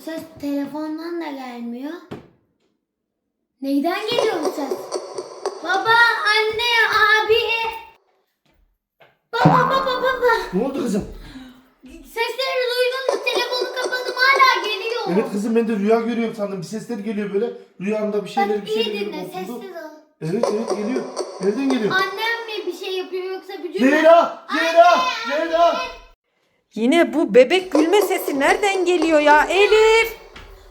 Bu ses telefondan da gelmiyor. Neyden geliyor bu ses? Baba, anne, abi. Baba, baba, baba. Ne oldu kızım? Sesleri duydun mu? Telefonu kapadım hala geliyor. Evet kızım ben de rüya görüyorum sandım. Bir sesler geliyor böyle. Rüyamda bir şeyler Bak bir iyi şeyler dinle, sessiz ol. Evet evet geliyor. Nereden geliyor? Annem mi bir şey yapıyor yoksa bir Zehra! Zehra! Zehra! Yine bu bebek gülme sesi nereden geliyor ya? Elif!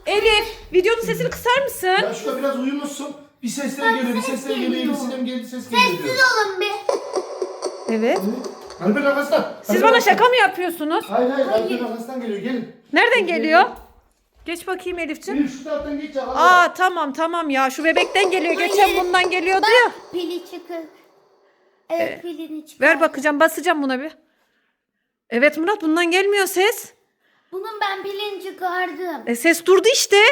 Elif! Videonun sesini kısar mısın? Ya şurada biraz uyumuşsun. Bir sesler geliyor, bir ses sesler geliyor. geliyor. Elif'sinem geldi ses geliyor. Sessiz olun bir. Evet. Alper arkasından. Siz bana şaka mı yapıyorsunuz? Hayır hayır Alper arkasından geliyor. Gelin. Nereden geliyor? Geç bakayım Elif'ciğim. Gelin şu taraftan geç ya. hadi. Aa tamam tamam ya şu bebekten geliyor. Geçen Hayır. bundan geliyordu ya. Pili çıkık. Evet pilini çıkar. Ver bakacağım basacağım buna bir. Evet Murat bundan gelmiyor ses. Bunun ben pilini çıkardım. E ses durdu işte.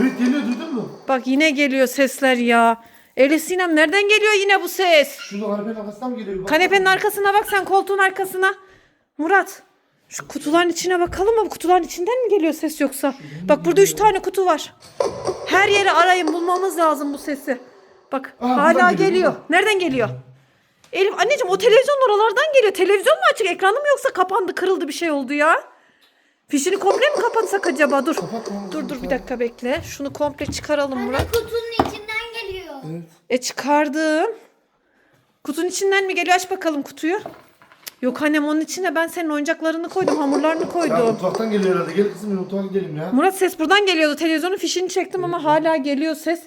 Evet geliyor duydun mu? Bak yine geliyor sesler ya. Elif Sinem nereden geliyor yine bu ses? Şurada Alper'in arkasından mı geliyor? Bir bak. Kanepenin arkasına bak sen koltuğun arkasına. Murat şu kutuların içine bakalım mı? Bu kutuların içinden mi geliyor ses yoksa? Bak burada üç tane kutu var. Her yeri arayın bulmamız lazım bu sesi. Bak Aa, hala buradan geliyor. geliyor, Nereden geliyor? Elif anneciğim o televizyon oralardan geliyor. Televizyon mu açık ekranı mı yoksa kapandı kırıldı bir şey oldu ya? Fişini komple mi kapatsak acaba? Dur. Kapatma. Dur dur bir dakika bekle. Şunu komple çıkaralım Murat. Anne kutunun içinden geliyor. Evet. E çıkardım. Kutunun içinden mi geliyor? Aç bakalım kutuyu. Yok annem onun içine ben senin oyuncaklarını koydum, hamurlarını Ya koydum. mutfaktan geliyor herhalde. Gel kızım mutfağa gidelim ya. Murat ses buradan geliyordu. Televizyonun fişini çektim ama hala geliyor ses.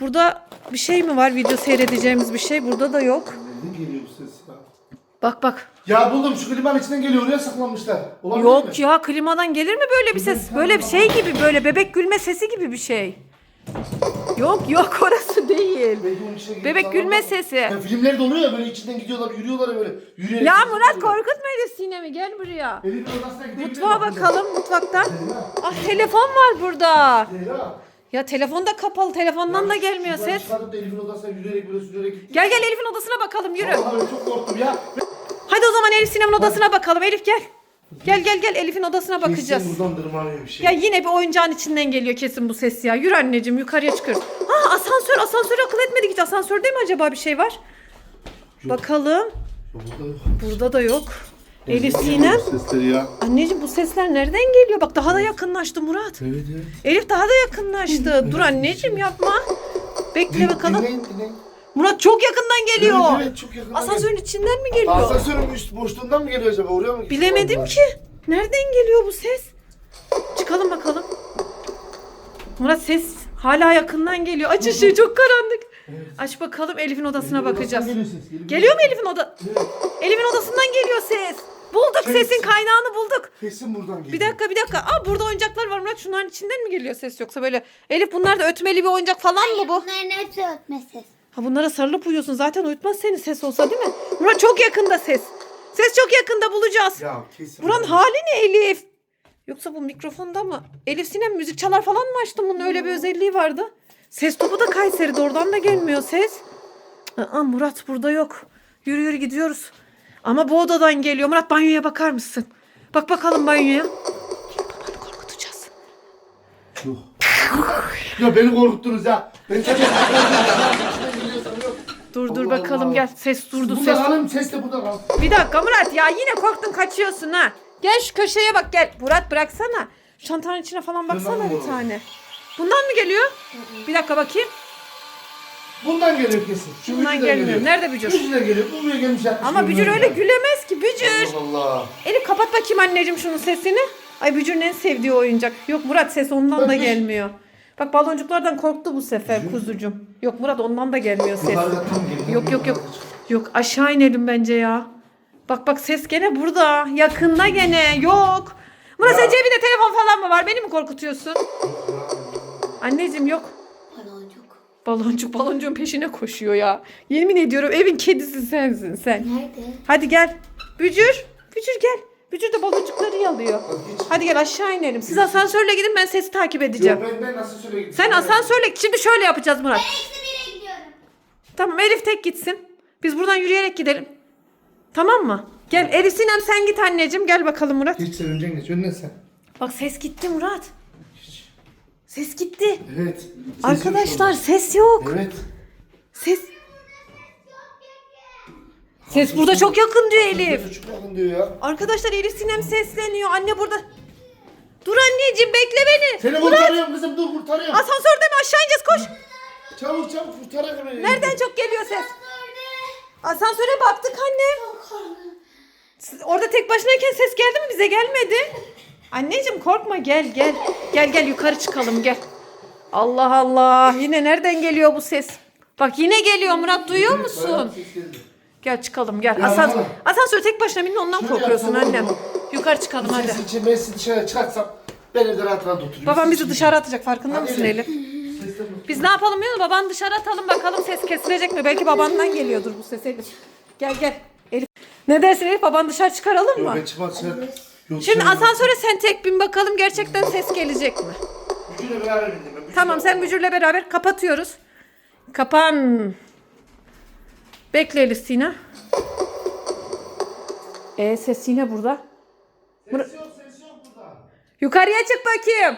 Burada bir şey mi var? Video seyredeceğimiz bir şey. Burada da yok. Nereden geliyor bu ses ya? Bak bak. Ya buldum şu klimanın içinden geliyor. Oraya saklanmışlar. Olabilir Yok mi? ya klimadan gelir mi böyle bir ses? Böyle bir şey gibi böyle bebek gülme sesi gibi bir şey. Yok yok orası değil. Belki onun içine girip Bebek saklanmış. gülme sesi. Ya filmlerde oluyor ya böyle içinden gidiyorlar, yürüyorlar ya böyle. Yürüyerek Ya. Murat korkutma Elif Sinem'i gel buraya. Elif'in odasına gidelim. Mutfağa bakalım mutfaktan. Zehra. Ah telefon var burada. Zehra. Ya telefon da kapalı. Telefondan da gelmiyor Şuradan ses. Çıkartıp da Elif'in odasına yürüyerek böyle sürerek gittik. Gel gel Elif'in odasına bakalım yürü. Vallahi ben çok korktum ya. Hadi o zaman Elif Sinem'in odasına bakalım. Elif gel. Gel gel gel Elif'in odasına bakacağız. Kesin buradan dırmanıyor bir şey. Ya yine bir oyuncağın içinden geliyor kesin bu ses ya. Yürü anneciğim yukarıya çıkıyoruz. Aa asansör asansörü akıl etmedik hiç. Asansörde mi acaba bir şey var? Bakalım. Burada yok. Burada da yok. Elif Sinem. geliyor bu Sesleri ya. Anneciğim bu sesler nereden geliyor? Bak daha da yakınlaştı Murat. Evet evet. Elif daha da yakınlaştı. Dur anneciğim yapma. Bekle bakalım. Dinleyin dinleyin. Murat çok yakından geliyor. Evet, evet çok yakın. Asansörün içinden mi geliyor? Asansörün üst boşluğundan mı geliyor acaba? Oraya mı? Bilemedim ki. Nereden geliyor bu ses? Çıkalım bakalım. Murat ses hala yakından geliyor. Aç ışığı çok karanlık. Evet. Aç bakalım Elif'in odasına Elif'in bakacağız. Geliyor ses. Elif'in Geliyor mu Elif'in oda? Evet. Elif'in odasından geliyor ses. Bulduk Kesin. sesin kaynağını bulduk. Kesin buradan geliyor. Bir dakika bir dakika. Aa burada oyuncaklar var Murat. Şunların içinden mi geliyor ses yoksa böyle Elif bunlar da ötmeli bir oyuncak falan mı bu? Bunların hepsi ötme ses. Ha bunlara sarılıp uyuyorsun. Zaten uyutmaz seni ses olsa değil mi? Murat çok yakında ses. Ses çok yakında bulacağız. Ya kesin. Buranın hali ne Elif? Yoksa bu mikrofonda mı? Elif Sinem müzik çalar falan mı açtın? Bunun öyle bir özelliği vardı. Ses topu da Kayseri'de oradan da gelmiyor ses. Aa, Murat burada yok. Yürü yürü gidiyoruz. Ama bu odadan geliyor. Murat banyoya bakar mısın? Bak bakalım banyoya. Babanı korkutacağız. Ya beni korkuttunuz ya. Ben çok Dur dur Allah bakalım Allah. gel. Ses durdu Burada ses. kalın ses de burada kal. Bir dakika Murat ya yine korktun kaçıyorsun ha. Gel şu köşeye bak gel. Murat bıraksana. Şu Çantanın içine falan baksana bir tane. Bundan mı geliyor? Bir dakika bakayım. Bundan geliyor kesin. Şu Bundan bücürden gelmiyor. geliyor. Nerede bücür? Bücürden geliyor. Bu buraya gelmiş yatmış. Ama bücür öyle gülemez ki bücür. Allah Allah. Elif kapat bakayım anneciğim şunun sesini. Ay bücürün en sevdiği oyuncak. Yok Murat ses ondan da gelmiyor. Bak baloncuklardan korktu bu sefer kuzucum. Yok Murat ondan da gelmiyor ses. Yukarıda tam geliyor. Yok yok yok. Yok aşağı inelim bence ya. Bak bak ses gene burada. Yakında gene. Yok. Murat Ya. sen cebinde telefon falan mı var? Beni mi korkutuyorsun? Anneciğim yok. Baloncuk. Baloncuk baloncuğun peşine koşuyor ya. Yemin ediyorum evin kedisi sensin sen. Nerede? Hadi gel. Bücür. Bücür gel. Bücür de baloncukları yalıyor. Hadi gel aşağı inelim. Siz asansörle gidin ben sesi takip edeceğim. Yok ben, ben nasıl söyle gideyim? Sen asansörle şimdi şöyle yapacağız Murat. Eksi bire gidiyorum. Tamam Elif tek gitsin. Biz buradan yürüyerek gidelim. Tamam mı? Gel Elif Sinem sen git anneciğim. Gel bakalım Murat. Öncen geç. Önden sen. Bak ses gitti Murat. Ses gitti. Evet. Ses yok Arkadaşlar şu ses yok. Evet. Ses. Ses burada çok yakın diyor Elif. Çok yakın diyor ya. Arkadaşlar Elif Sinem sesleniyor. Anne burada. Dur anneciğim bekle beni. Seni kurtarıyorum kızım dur kurtarıyorum. Asansörde mi aşağı ineceğiz koş. Çabuk çabuk kurtarıyorum beni. Nereden çok geliyor ses? Asansöre baktık anne. Orada tek başınayken ses geldi mi bize gelmedi. Anneciğim korkma gel gel. Gel gel yukarı çıkalım gel. Allah Allah yine nereden geliyor bu ses? Bak yine geliyor Murat duyuyor musun? Gel çıkalım gel. Asans baba. asansör tek başına binin ondan Şöyle korkuyorsun yapsam annem. olur mu? Yukarı çıkalım hadi. Ses için ben sizi dışarı çıkartsam ben evde rahat rahat oturuyorum. Babam bizi dışarı atacak farkında mısın Elif. Biz ne yapalım biliyor musun? Babanı dışarı atalım bakalım ses kesilecek mi? Belki babandan geliyordur bu ses Elif. Gel gel. Elif. Ne dersin Elif? Babanı dışarı çıkaralım Yok mı? ben çıkmaz sen. Yok, Şimdi asansöre sen tek bin bakalım gerçekten ses gelecek mi? Gücüyle beraber bindim ben. Tamam sen Bücür'le beraber kapatıyoruz. Kapan. Bekle Elif Sina. E ses yine burada. Ses yok ses yok burada. Yukarıya çık bakayım.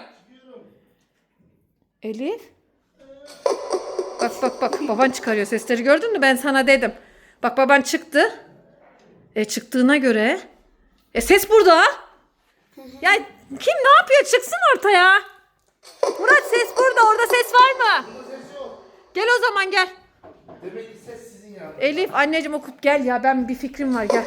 Elif. Bak bak bak baban çıkarıyor sesleri gördün mü ben sana dedim. Bak baban çıktı. E çıktığına göre. E ses burada. Ya kim ne yapıyor çıksın ortaya. Murat ses burada orada ses var mı? Gel o zaman gel. Demek ki ses sizin ya. Elif anneciğim okup gel ya ben bir fikrim var gel.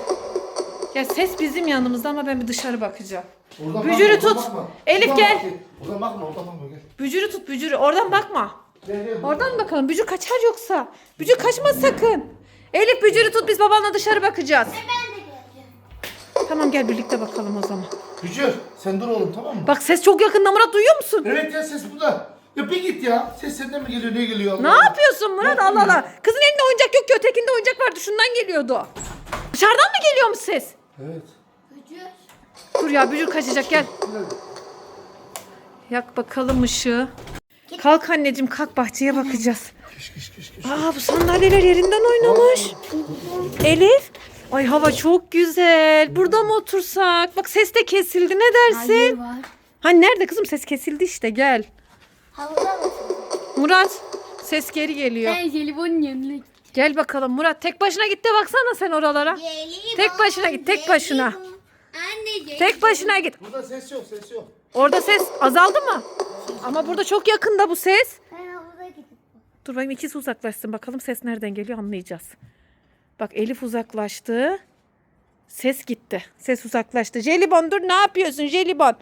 Ya ses bizim yanımızda ama ben bir dışarı bakacağım. Oradan Bücürü bakma, oradan tut. bakma. Elif Oradan gel. bak, Oradan bakma oradan bakma gel. Bücürü tut bücürü oradan bakma. Gel gel. Oradan bakalım. Bücür kaçar yoksa. Bücür kaçma sakın. Elif bücürü tut biz babanla dışarı bakacağız. Ben geleceğim. Tamam gel birlikte bakalım o zaman. Bücür sen dur oğlum tamam mı? Bak ses çok yakında Murat duyuyor musun? Evet ya ses burada. Ya bir git ya. Ses senden mi geliyor ne geliyor? Ne Allah Allah. yapıyorsun Murat Allah Allah. Kızın elinde oyuncak yok ki ötekinde oyuncak vardı şundan geliyordu. Dışarıdan mı geliyormuş ses? Evet. Gücü. Dur ya bücür kaçacak gel. Yak bakalım ışığı. Kalk anneciğim kalk bahçeye bakacağız. Kış kış kış kış. Aa bu sandalyeler yerinden oynamış. Elif. Ay hava çok güzel. Burada mı otursak? Bak ses de kesildi. Ne dersin? Hayır var. Ha nerede kızım ses kesildi işte gel. Bakın. Murat ses geri geliyor. Ben jelibonun yanına gittim. Gel bakalım Murat tek başına git de baksana sen oralara. Tek başına git, tek başına. Anne jelibon. Tek başına git. Burada ses yok ses yok. Orada ses azaldı mı? Ama burada çok yakında bu ses. Ben havuza gidip. Dur bakayım ikisi uzaklaşsın bakalım ses nereden geliyor anlayacağız. Bak Elif uzaklaştı. Ses gitti. Ses uzaklaştı. Jelibon dur ne yapıyorsun Jelibon?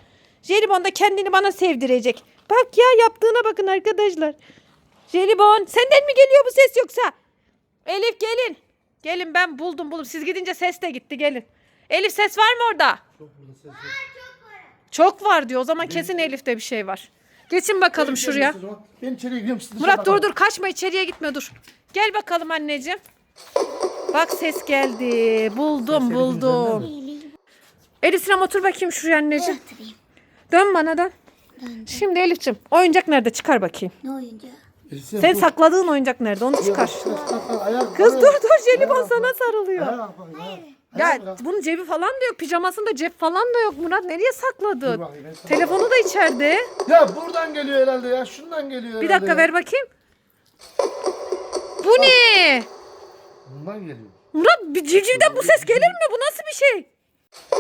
Jelibon da kendini bana sevdirecek. Bak ya yaptığına bakın arkadaşlar. Jelibon senden mi geliyor bu ses yoksa? Elif gelin. Gelin ben buldum buldum. Siz gidince ses de gitti gelin. Elif ses var mı orada? Çok burada ses yok. Çok var diyor. O zaman kesin Elif'te bir şey var. Geçin bakalım şuraya. Ben içeriye gidiyorum siz dışarı Murat dur bakın. dur kaçma içeriye gitme dur. Gel bakalım anneciğim. Bak ses geldi. Buldum Ses buldum. Elif'in Elif Sinem otur bakayım şuraya anneciğim. Oturayım. Dön bana dön. Şimdi Elif'ciğim oyuncak nerede çıkar bakayım. Ne oyuncağı? Sen dur. sakladığın oyuncak nerede onu çıkar. Kız dur dur Jelibon sana sarılıyor. Bak, Ya bunun cebi falan da yok. Pijamasında cep falan da yok Murat. Nereye Dur sakladın? bakayım, ben sana- Telefonu da içeride. Ya buradan geliyor herhalde ya. Şundan geliyor Bir herhalde dakika ya. ver bakayım. Bu ne? Bundan geliyor. Murat bir civcivden bu ses gelir mi? Bu nasıl bir şey?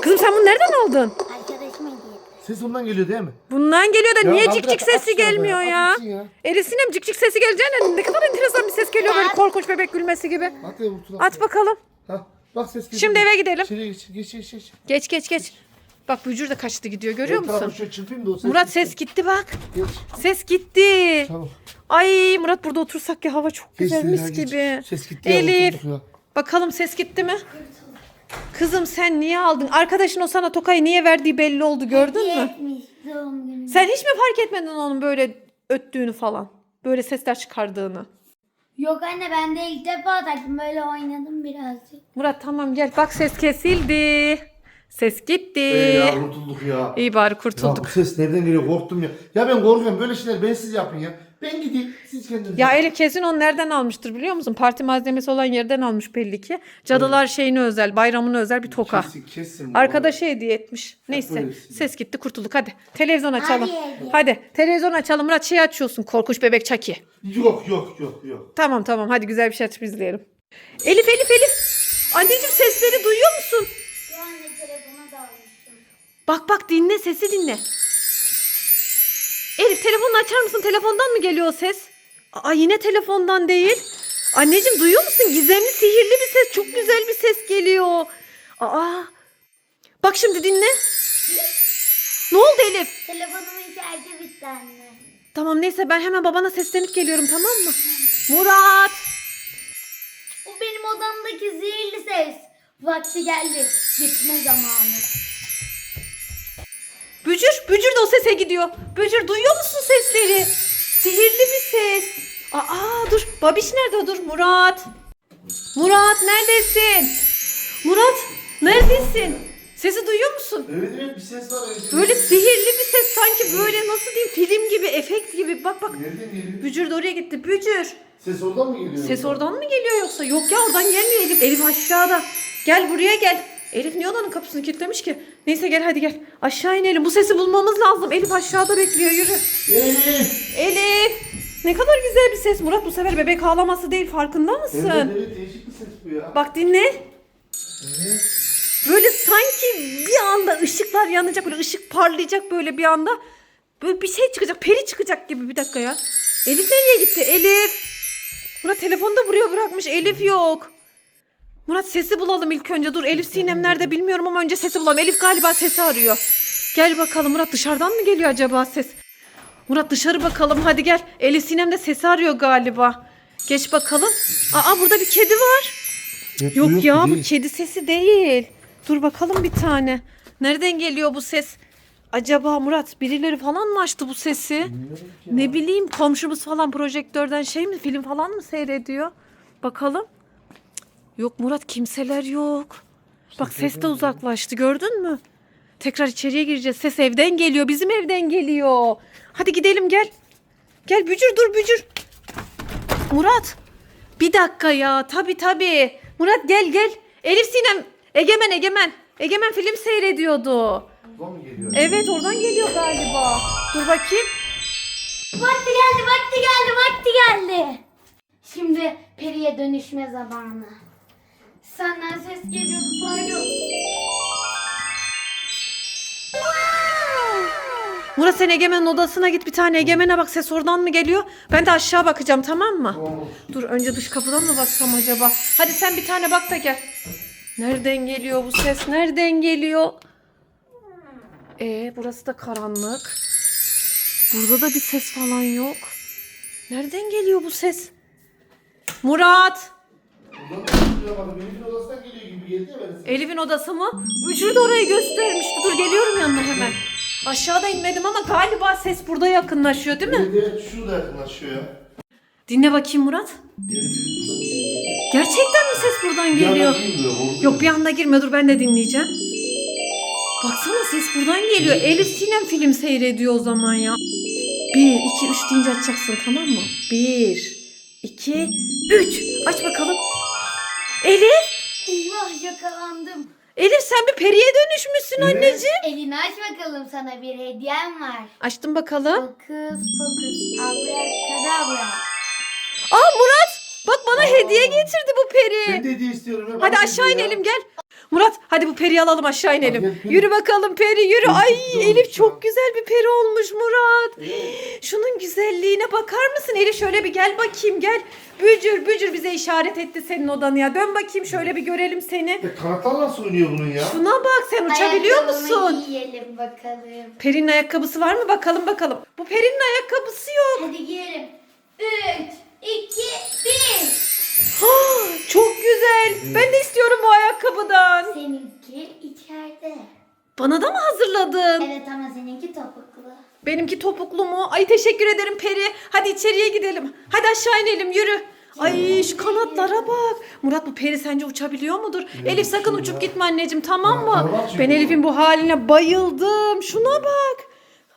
Kızım sen bunu nereden aldın? Arkadaşım hediye. Ses ondan geliyor değil mi? Bundan geliyor da Ya niye cik cik at sesi şunu gelmiyor be, ya? at gitsin ya. Sinem cik cik sesi geleceğine ne kadar enteresan bir ses geliyor böyle korkunç bebek gülmesi gibi. At ya vurtun. Aç bakalım. Ha, bak ses geliyor. Şimdi eve gidelim. İçeriye geç geç geç. geç. Geç geç geç. Bak bücür de kaçtı gidiyor görüyor Bir tarafı musun? şöyle çırpayım da o ses Murat ses gitti bak. Geç. Ses gitti. Çabuk. Ay Murat burada otursak ya hava çok güzel mis ya, gibi. Ses gitti ya, Elif. oturduk ya. Bakalım ses gitti mi? Kızım sen niye aldın? Arkadaşın o sana tokayı niye verdiği belli oldu gördün mü? Etmiş doğum günü. Sen hiç mi fark etmedin onun böyle öttüğünü falan? Böyle sesler çıkardığını. Yok anne ben de ilk defa taktım böyle oynadım birazcık. Murat tamam gel bak ses kesildi. Ses gitti. Ee, ya kurtulduk ya. İyi bari Ya kurtulduk. bu ses nereden geliyor korktum ya. Ya ben korkuyorum böyle şeyler bensiz yapın ya. Ben gideyim. Siz kendiniz. Ya Elif kesin onu nereden almıştır biliyor musun? Parti malzemesi olan yerden almış belli ki. Cadılar şeyine özel, bayramına özel bir toka. Kesin kesin. Arkadaşa hediye etmiş. Neyse böylesin. ses gitti kurtulduk hadi. Televizyon açalım. Hadi. Hadi televizyon açalım Murat şey açıyorsun korkunç bebek Çaki. Yok yok yok yok. Tamam tamam hadi güzel bir şey açıp izleyelim. Elif Elif Elif. Anneciğim sesleri duyuyor musun? Şu anda telefona dalmıştım. Bak bak dinle sesi dinle. Elif telefonunu açar mısın? Telefondan mı geliyor o ses? Aa yine telefondan değil. Anneciğim duyuyor musun? Gizemli sihirli bir ses. Çok güzel bir ses geliyor. Aa. Bak şimdi dinle. Ne oldu Elif? Telefonumun şarjı bitti anne. Tamam neyse ben hemen babana seslenip geliyorum tamam mı? Murat. O benim odamdaki zehirli ses. Vakti geldi. Gitme zamanı. Bücür, Bücür de o sese gidiyor. Bücür duyuyor musun sesleri? Sihirli bir ses. Aa dur, Babiş nerede? Dur Murat. Murat neredesin? Murat neredesin? Sesi duyuyor musun? Evet evet bir ses var. Evet. Böyle sihirli bir ses sanki böyle nasıl diyeyim film gibi, efekt gibi. Bak bak. Nereden geliyor? Bücür de oraya gitti. Bücür. Ses oradan mı geliyor? Ses oradan mı geliyor yoksa? Yok ya oradan gelmiyor Elif. Elif aşağıda. Gel buraya gel. Elif niye odanın kapısını kilitlemiş ki? Neyse gel hadi gel. Aşağı inelim. Bu sesi bulmamız lazım. Elif aşağıda bekliyor. Yürü. Elif. Elif. Ne kadar güzel bir ses. Murat bu sefer bebek ağlaması değil. Farkında mısın? Evet evet değişik bir ses bu ya. Bak dinle. Evet. Böyle sanki bir anda ışıklar yanacak. Böyle ışık parlayacak böyle bir anda. Böyle bir şey çıkacak. Peri çıkacak gibi. Bir dakika ya. Elif nereye gitti? Elif. Murat telefonu da buraya bırakmış. Elif yok. Murat sesi bulalım ilk önce. Dur Elif Sinem nerede bilmiyorum ama önce sesi bulalım. Elif galiba sesi arıyor. Gel bakalım Murat dışarıdan mı geliyor acaba ses? Murat dışarı bakalım hadi gel. Elif Sinem de sesi arıyor galiba. Geç bakalım. Aa burada bir kedi var. Evet, Yok ya bu değil. kedi sesi değil. Dur bakalım bir tane. Nereden geliyor bu ses? Acaba Murat birileri falan mı açtı bu sesi? Ya. Ne bileyim komşumuz falan projektörden şey mi film falan mı seyrediyor? Bakalım. Yok Murat kimseler yok. Bak ses de uzaklaştı gördün mü? Tekrar içeriye gireceğiz. Ses evden geliyor. Bizim evden geliyor. Hadi gidelim gel. Gel bücür dur bücür. Murat. Bir dakika ya. Tabi tabi. Murat gel gel. Elif Sinem. Egemen Egemen. Egemen film seyrediyordu. Evet oradan geliyor galiba. Dur bakayım. Vakti geldi, vakti geldi, vakti geldi. Şimdi periye dönüşme zamanı. Senden ses geliyordu pardon. Murat sen Egemen'in odasına git bir tane Egemen'e bak ses oradan mı geliyor? Ben de aşağı bakacağım tamam mı? Dur önce dış kapıdan mı baksam acaba? Hadi sen bir tane bak da gel. Nereden geliyor bu ses? Nereden geliyor? Ee burası da karanlık. Burada da bir ses falan yok. Nereden geliyor bu ses? Murat! Bak benim odasından geliyor gibi geldi ya ses. Elif'in odası mı? Bücür de orayı göstermişti. Dur geliyorum yanına hemen. Aşağıda inmedim ama galiba ses burada yakınlaşıyor değil mi? Evet evet şurada yakınlaşıyor ya. Dinle bakayım Murat. Gerçekten mi ses buradan geliyor? Yok bir anda girme dur ben de dinleyeceğim. Baksana ses buradan geliyor. Elif Sinem film seyrediyor o zaman ya. Bir, iki, üç deyince açacaksın tamam mı? Bir, iki, üç. Aç bakalım. Elif, Eyvah yakalandım. Elif sen bir periye dönüşmüşsün Evet. anneciğim. Elini aç bakalım sana bir hediyem var. Açtım bakalım. Fokus fokus abrakadabra. Aa Murat bak bana Aa. hediye getirdi bu peri. Ben de hediye istiyorum. ya. Hadi Bana aşağı hediye ya. inelim gel. Murat hadi bu periyi alalım aşağı inelim. peri. Yürü bakalım peri yürü. Ay Elif çok güzel bir peri olmuş Murat. Şunun güzelliğine bakar mısın? Elif şöyle bir gel bakayım gel. Bücür bücür bize işaret etti senin odanı ya. Dön bakayım şöyle bir görelim seni. Ya kanatlar nasıl oynuyor bunun ya? Şuna bak sen uçabiliyor musun? giyelim bakalım. Peri'nin ayakkabısı var mı bakalım bakalım. Bu Peri'nin ayakkabısı yok. Hadi giyelim. 3, 2, 1. Çok güzel. Ben de istiyorum bu ayakkabıdan. Seninki içeride. Bana da mı hazırladın? Evet ama seninki topuklu. Benimki topuklu mu? Ay teşekkür ederim Peri. Hadi içeriye gidelim. Hadi aşağı inelim yürü. Ay şu kanatlara bak. Murat bu peri sence uçabiliyor mudur? Elif sakın uçup ya. gitme anneciğim tamam mı? Ben Elif'in bu haline bayıldım. Şuna bak.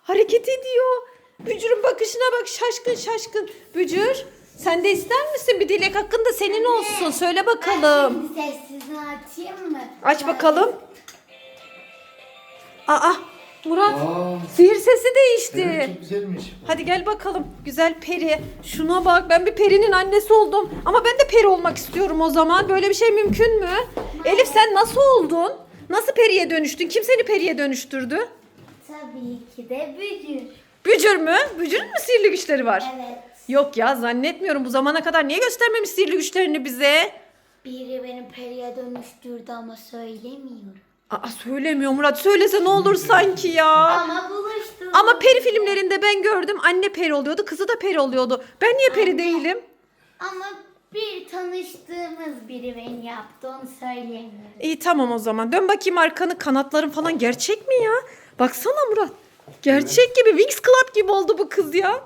Hareket ediyor. Bücür'ün bakışına bak şaşkın şaşkın. Bücür sen de ister misin? Bir dilek hakkın da senin olsun. Söyle bakalım. Şimdi sessizini açayım mı? Aç bakalım. Aa Murat Aa, sihir sesi değişti. evet, çok güzelmiş. Hadi gel bakalım güzel peri. Şuna bak ben bir perinin annesi oldum. Ama ben de peri olmak istiyorum o zaman. Böyle bir şey mümkün mü? Elif sen nasıl oldun? Nasıl periye dönüştün? Kim seni periye dönüştürdü? Tabii ki de bücür. Bücür mü? Bücürün mü sihirli güçleri var? Evet. Yok ya zannetmiyorum. Bu zamana kadar niye göstermemiş sihirli güçlerini bize? Biri beni periye dönüştürdü ama söylemiyorum. Aa söylemiyor Murat. Söylese ne olur sanki ya. Ama buluştuk. Ama peri filmlerinde ben gördüm. Anne peri oluyordu, kızı da peri oluyordu. Ben niye peri değilim? Ama bir tanıştığımız biri beni yaptı onu söyleyemiyorum. İyi tamam o zaman. Dön bakayım arkanı. Kanatların falan gerçek mi ya? Baksana Murat. Gerçek gibi. Wings Club gibi oldu bu kız ya.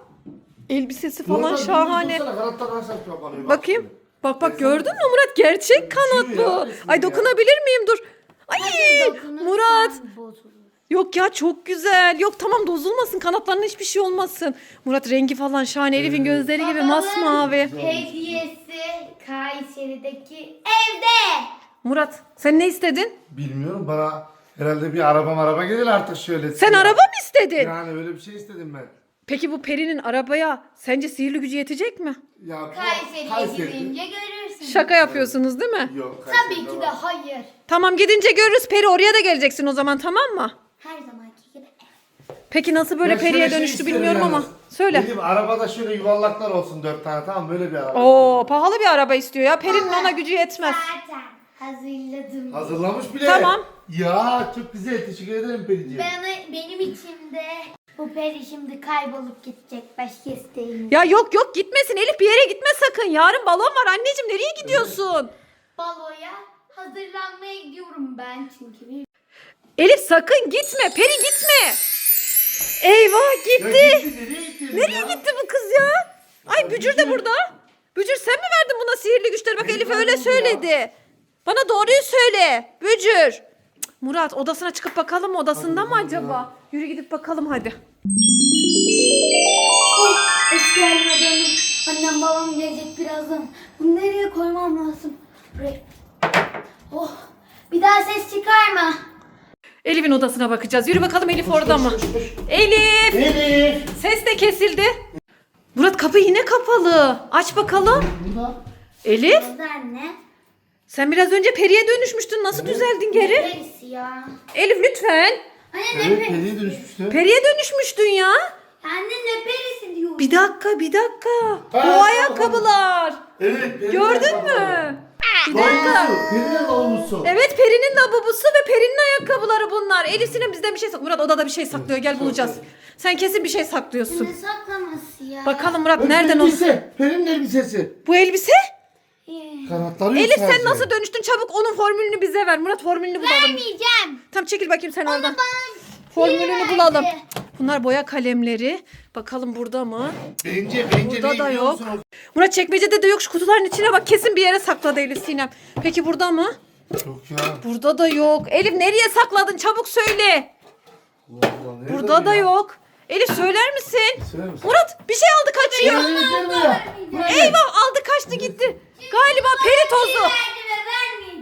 Elbisesi falan Oradan şahane. dursana, kanatlar nasıl kapanıyor? Bak Bakayım. şimdi. Bak bak gördün mü Murat? Gerçek kanat ya, bu. resmen Ay ya. dokunabilir miyim? Dur. Ay Dokunursan Murat. bozulur. Yok ya çok güzel. Yok tamam bozulmasın. Kanatlarına hiçbir şey olmasın. Murat rengi falan şahane. Elif'in gözleri gibi masmavi. Hediyesi Kayseri'deki evde. Murat sen ne istedin? Bilmiyorum bana herhalde bir araba araba gelir artık şöyle. Sen araba mı istedin? Yani öyle bir şey istedim ben. Peki bu perinin arabaya sence sihirli gücü yetecek mi? Ya Kayseri'ye Kayseri. gidince görürsün. Şaka yapıyorsunuz değil mi? Yok Tabii Kayseri'de ki de var. hayır. Tamam gidince görürüz peri oraya da geleceksin o zaman tamam mı? Her zamanki gibi. Peki nasıl böyle Ya şöyle periye şey dönüştü bilmiyorum ama. yalnız. Söyle. Dedim arabada şöyle yuvarlaklar olsun dört tane tamam böyle bir araba. Oo pahalı bir araba istiyor ya. Perinin ona gücü yetmez. Zaten hazırladım. Hazırlamış bile. Tamam. Ya çok güzel teşekkür ederim Periciğim. Bana, benim içimde bu peri şimdi kaybolup gidecek başka isteğim. Ya yok yok gitmesin Elif bir yere gitme sakın. Yarın balon var anneciğim nereye gidiyorsun? Baloya hazırlanmaya gidiyorum ben çünkü bir Elif sakın gitme peri gitme. Eyvah Ya gitti. nereye gitti? Nereye ya? gitti bu kız ya? Ay Bücür de burada. Bücür sen mi verdin buna sihirli güçleri? Bak Elif öyle söyledi. Bana doğruyu söyle. Bücür. Cık, Murat odasına çıkıp bakalım mı? odasında mı acaba? Yürü gidip bakalım hadi. Oh, eski halime döndüm. Annem babam gelecek birazdan. Bunu nereye koymam lazım? Buraya. Oh, bir daha ses çıkarma. Elif'in odasına bakacağız. Yürü bakalım Elif orada mı? Elif! Elif. Ses de kesildi. Murat kapı yine kapalı. Aç bakalım. Burada. Elif Oldu anne. sen biraz önce periye dönüşmüştün. Nasıl düzeldin geri? Neresi ya? Elif lütfen. Anne ne Evet perisi? Peri'ye dönüşmüştü. Periye dönüşmüştün ya. Anne ne perisi diyor? Bir dakika bir dakika. Bu ayakkabılar. Evet. Gördün mü? Bir dakika. Lavlusu, Peri'nin lavlusu. Evet Peri'nin labubusu ve Peri'nin ayakkabıları bunlar. Elif Sinem bizden bir şey saklıyor. Murat odada bir şey saklıyor. Gel bulacağız. Sen kesin bir şey saklıyorsun. Ne saklaması ya? Bakalım Murat nereden o? elbise. Peri'nin elbisesi. Bu elbise? Ee, Kanatları yok Elif sen sadece. nasıl dönüştün? Çabuk onun formülünü bize ver. Murat formülünü bulalım. Vermeyeceğim. Tam çekil bakayım sen oradan. Bana Formülünü verdi. bulalım. Bunlar boya kalemleri. Bakalım burada mı? Bence bence Burada ne da biliyor yok. musun? Murat çekmecede de yok. Şu kutuların içine bak. Kesin bir yere sakladı Elif Sinem. Peki burada mı? Yok ya. Burada da yok. Elif nereye sakladın? Çabuk söyle. Allah Allah, nerede Burada bu da ya? yok. Elif söyler misin? Söyler misin? Murat bir şey aldı kaçıyor. Ya. Eyvah aldı kaçtı gitti. Galiba peri tozu.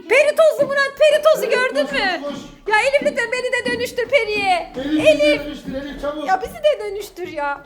Peri tozu Murat peri tozu gördün mü? koş. Ya Elif lütfen beni de dönüştür periye. Elif. Elif. Elif. Elif çabuk. Ya bizi de dönüştür ya.